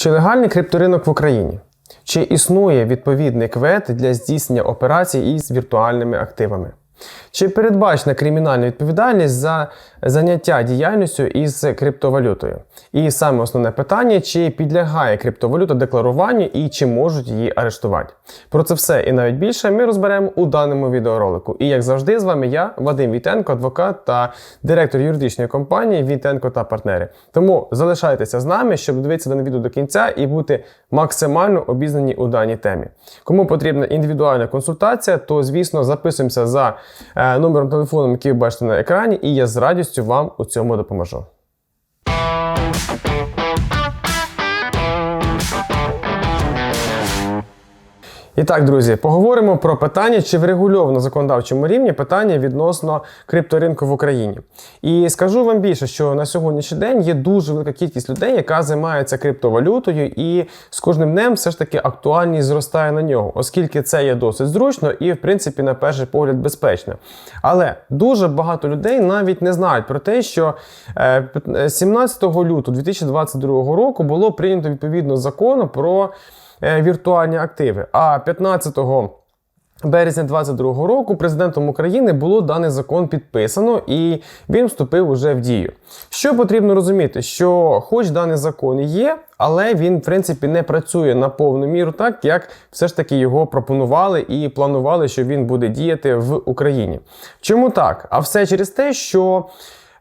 Чи легальний крипторинок в Україні? Чи існує відповідний квет для здійснення операцій із віртуальними активами? Чи передбачена кримінальна відповідальність за заняття діяльністю із криптовалютою? І саме основне питання: чи підлягає криптовалюта декларуванню і чи можуть її арештувати? Про це все і навіть більше ми розберемо у даному відеоролику. І як завжди, з вами я, Вадим Вітенко, адвокат та директор юридичної компанії Вітенко та партнери. Тому залишайтеся з нами, щоб дивитися дане відео до кінця і бути максимально обізнані у даній темі. Кому потрібна індивідуальна консультація, то звісно записуємося за е, номером телефону, який ви бачите на екрані, і я з радістю вам у цьому допоможу. І так, друзі, поговоримо про питання, чи врегульовано на законодавчому рівні питання відносно крипторинку в Україні. І скажу вам більше, що на сьогоднішній день є дуже велика кількість людей, яка займається криптовалютою, і з кожним днем все ж таки актуальність зростає на нього, оскільки це є досить зручно і, в принципі, на перший погляд, безпечно. Але дуже багато людей навіть не знають про те, що е, 17 лютого 2022 року було прийнято відповідно закону про е, віртуальні активи. А 15 березня 2022 року президентом України було даний закон підписано і він вступив уже в дію. Що потрібно розуміти, що хоч даний закон і є, але він, в принципі, не працює на повну міру, так як все ж таки його пропонували і планували, що він буде діяти в Україні. Чому так? А все через те, що.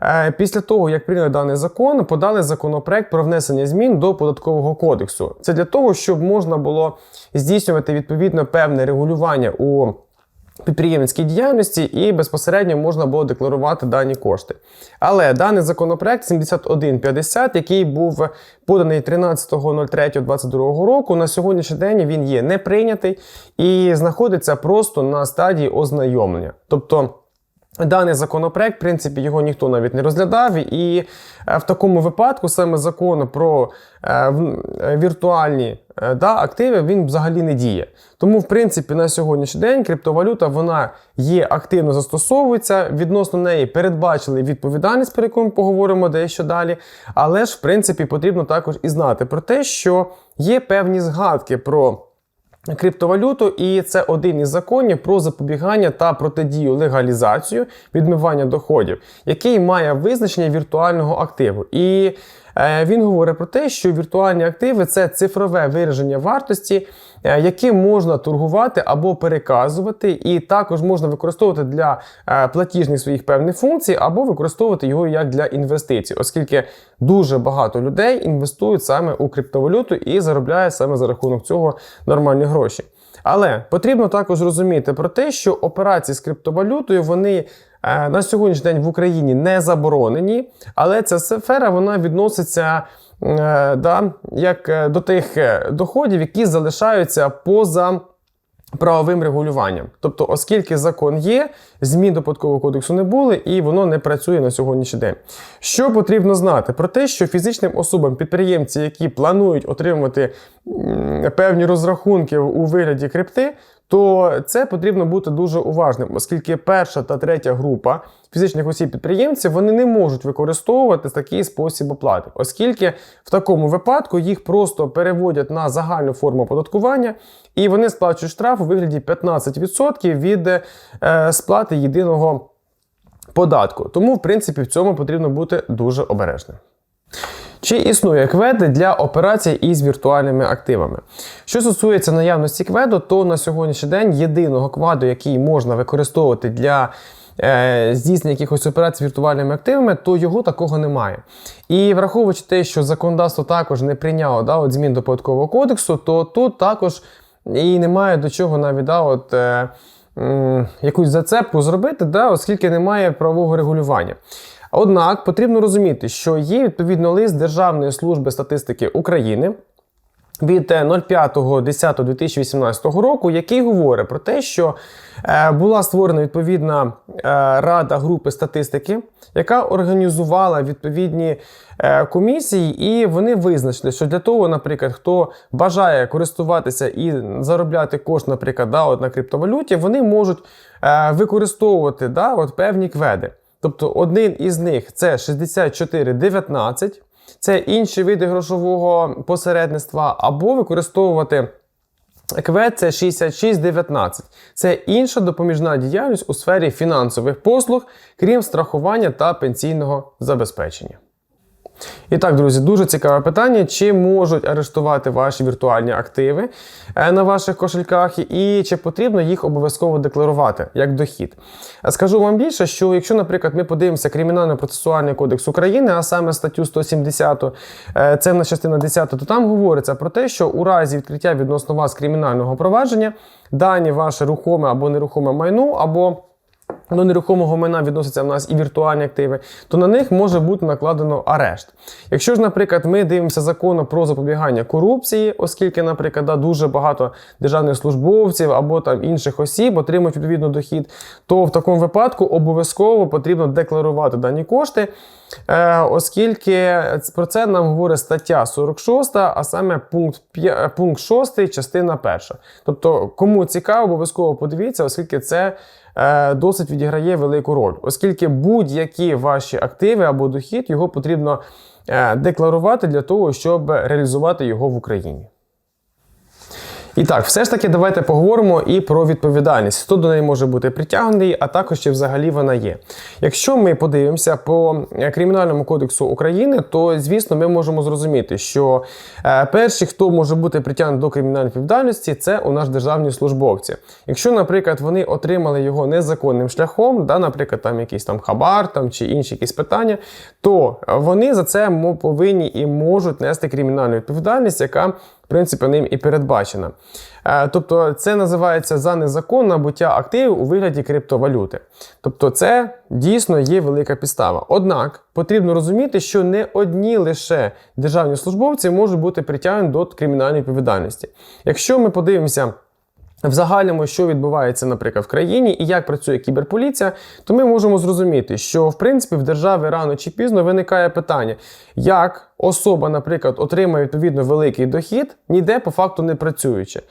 Е, Після того, як прийняли даний закон, подали законопроект про внесення змін до податкового кодексу. Це для того, щоб можна було здійснювати відповідно певне регулювання у підприємницькій діяльності і безпосередньо можна було декларувати дані кошти. Але даний законопроект 7150, який був поданий 13.03.22 року, на сьогоднішній день він є не прийнятий і знаходиться просто на стадії ознайомлення. Тобто. Даний законопроект, в принципі, його ніхто навіть не розглядав, і е, в такому випадку саме закон про е, віртуальні е, да, активи він взагалі не діє. Тому, в принципі, на сьогоднішній день криптовалюта вона є активно застосовується. Відносно неї передбачили відповідальність, про яку ми поговоримо дещо далі. Але ж, в принципі, потрібно також і знати про те, що є певні згадки про криптовалюту, і це один із законів про запобігання та протидію легалізацію відмивання доходів, який має визначення віртуального активу. І він говорить про те, що віртуальні активи це цифрове вираження вартості, е, яким можна торгувати або переказувати, і також можна використовувати для е, платіжних своїх певних функцій, або використовувати його як для інвестицій, оскільки дуже багато людей інвестують саме у криптовалюту і заробляють саме за рахунок цього нормальні гроші. Але потрібно також розуміти про те, що операції з криптовалютою вони е, на сьогоднішній день в Україні не заборонені, але ця сфера вона відноситься е, да, як е, до тих е, доходів, які залишаються поза. Правовим регулюванням. Тобто, оскільки закон є, змін до податкового кодексу не були, і воно не працює на сьогоднішній день. Що потрібно знати? Про те, що фізичним особам підприємці, які планують отримувати певні розрахунки у вигляді крипти, то це потрібно бути дуже уважним, оскільки перша та третя група фізичних осіб підприємців вони не можуть використовувати такий спосіб оплати, оскільки в такому випадку їх просто переводять на загальну форму оподаткування, і вони сплачують штраф у вигляді 15% від е, сплати єдиного податку. Тому, в принципі, в цьому потрібно бути дуже обережним. Чи існує кведи для операцій із віртуальними активами? Що стосується наявності кведу, то на сьогоднішній день єдиного кваду, який можна використовувати для е, здійснення якихось операцій віртуальними активами, то його такого немає. І враховуючи те, що законодавство також не прийняло да, от змін до податкового кодексу, то тут також і немає до чого навіть да, от, е, м, якусь зацепку зробити, да, оскільки немає правового регулювання. Однак потрібно розуміти, що є відповідно лист Державної служби статистики України від е, 05.10.2018 року, який говорить про те, що е, була створена відповідна е, рада групи статистики, яка організувала відповідні е, комісії, і вони визначили, що для того, наприклад, хто бажає користуватися і заробляти кошти, наприклад, да, от на криптовалюті, вони можуть е, використовувати да, от певні кведи. Тобто один із них це 6419, це інші види грошового посередництва, або використовувати. КВЕД це 6619. Це інша допоміжна діяльність у сфері фінансових послуг, крім страхування та пенсійного забезпечення. І так, друзі, дуже цікаве питання: чи можуть арештувати ваші віртуальні активи е, на ваших кошельках, і чи потрібно їх обов'язково декларувати як дохід? Е, Скажу вам більше, що якщо, наприклад, ми подивимося Кримінально-процесуальний кодекс України, а саме статтю 170, е, це в нас частина 10, то там говориться про те, що у разі відкриття відносно вас кримінального провадження дані ваше рухоме або нерухоме майно, або до нерухомого майна відносяться в нас і віртуальні активи, то на них може бути накладено арешт. Якщо ж, наприклад, ми дивимося закону про запобігання корупції, оскільки, наприклад, да, дуже багато державних службовців або там інших осіб отримують відповідно дохід, то в такому випадку обов'язково потрібно декларувати дані кошти, оскільки про це нам говорить стаття 46, а саме пункт, 5, пункт 6, частина 1. Тобто, кому цікаво, обов'язково подивіться, оскільки це е, досить відіграє велику роль, оскільки будь-які ваші активи або дохід його потрібно е, декларувати для того, щоб реалізувати його в Україні. І так, все ж таки, давайте поговоримо і про відповідальність. Хто до неї може бути притягнений, а також чи взагалі вона є. Якщо ми подивимося по е, Кримінальному кодексу України, то звісно ми можемо зрозуміти, що е, перші, хто може бути притягнений до кримінальної відповідальності, це у нас державні службовці. Якщо, наприклад, вони отримали його незаконним шляхом, да, наприклад, там якийсь там хабар там, чи інші якісь питання, то вони за це повинні і можуть нести кримінальну відповідальність, яка принципі, ним і передбачена. Е, Тобто це називається за незаконне набуття активів у вигляді криптовалюти. Тобто, це дійсно є велика підстава. Однак потрібно розуміти, що не одні лише державні службовці можуть бути притягнені до кримінальної відповідальності. Якщо ми подивимося. В загальному, що відбувається, наприклад, в країні і як працює кіберполіція, то ми можемо зрозуміти, що в принципі в державі рано чи пізно виникає питання, як особа, наприклад, отримає відповідно великий дохід, ніде по факту не працюючи.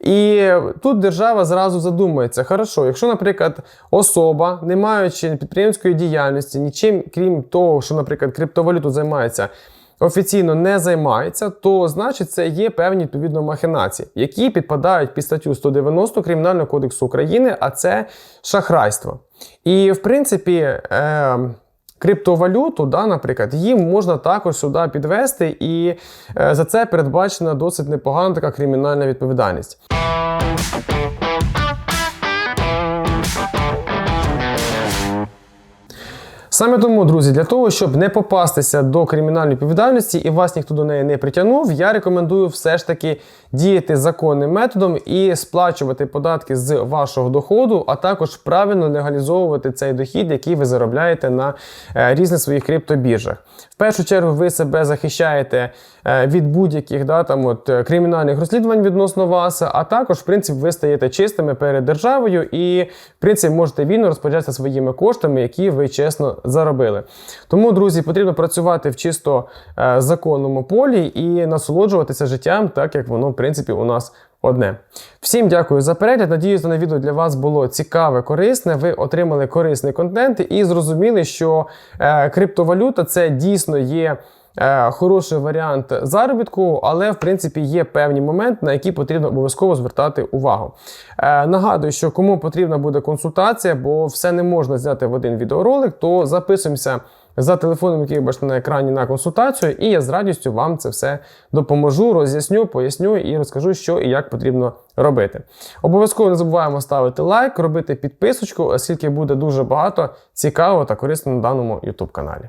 І тут держава зразу задумується: хорошо, якщо, наприклад, особа, не маючи підприємської діяльності, нічим крім того, що, наприклад, криптовалюту займається офіційно не займається, то значить це є певні відповідно махінації, які підпадають під статтю 190 Кримінального кодексу України, а це шахрайство. І в принципі. Е- Криптовалюту, да, наприклад, їм можна також сюди підвести, і е, за це передбачена досить непогана така кримінальна відповідальність. Саме тому, друзі, для того, щоб не попастися до кримінальної відповідальності і вас ніхто до неї не притягнув, я рекомендую все ж таки діяти законним методом і сплачувати податки з вашого доходу, а також правильно легалізовувати цей дохід, який ви заробляєте на е, різних своїх криптобіржах. В першу чергу ви себе захищаєте е, від будь-яких да, там, от, е, кримінальних розслідувань відносно вас, а також, в принципі, ви стаєте чистими перед державою і, в принципі, можете вільно розпоряджатися своїми коштами, які ви чесно заробили. Тому, друзі, потрібно працювати в чисто е, законному полі і насолоджуватися життям, так як воно, в принципі, у нас одне. Всім дякую за перегляд. Надіюсь, дане відео для вас було цікаве, корисне. Ви отримали корисний контент і зрозуміли, що е, криптовалюта це дійсно є. Е, Хороший варіант заробітку, але в принципі є певні моменти, на які потрібно обов'язково звертати увагу. Е, нагадую, що кому потрібна буде консультація, бо все не можна зняти в один відеоролик, то записуємося за телефоном, який ви бачите на екрані на консультацію, і я з радістю вам це все допоможу, роз'ясню, поясню і розкажу, що і як потрібно робити. Обов'язково не забуваємо ставити лайк, робити підписочку, оскільки буде дуже багато цікавого та корисного на даному YouTube каналі.